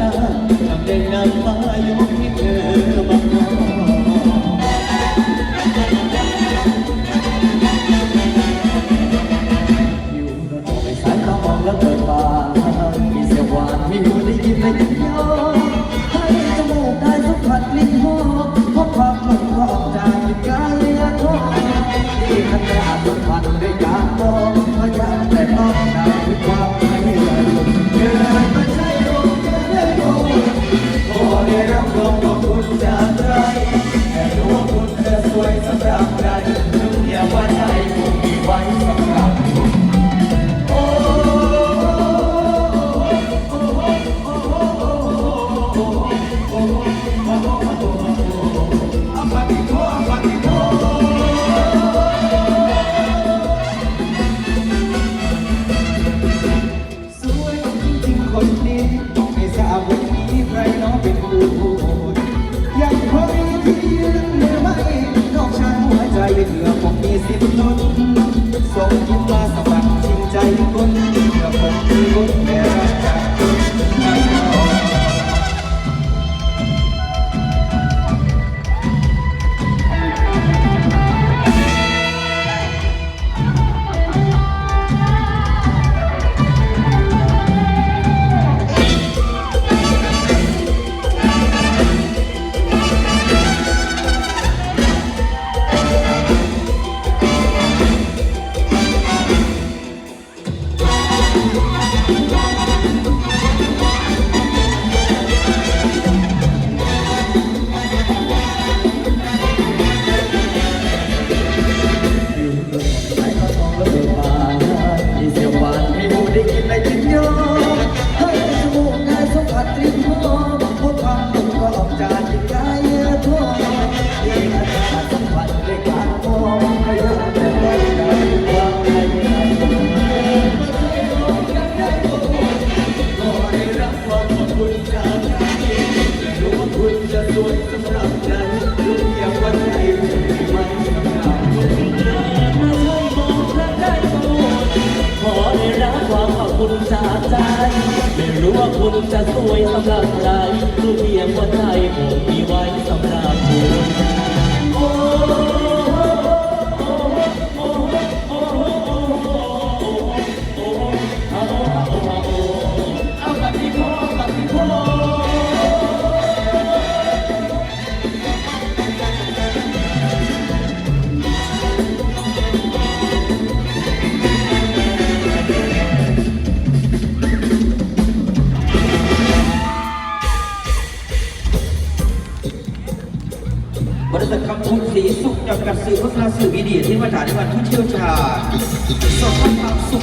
ทำได้นำมาอยู่ ไม่เถื่อผมมีสิทธิ์ Yeah. คุณจะสวยสำหรับใจรูปเพียงว่าใจผมมีไว้สำหรับคุณ ริษัทคำทุนสีสุขจากัดสื่อโฆษณาสื่อวีดีที่มาถ่ายในวันที่เชี่ยวชาญสอบทความสุข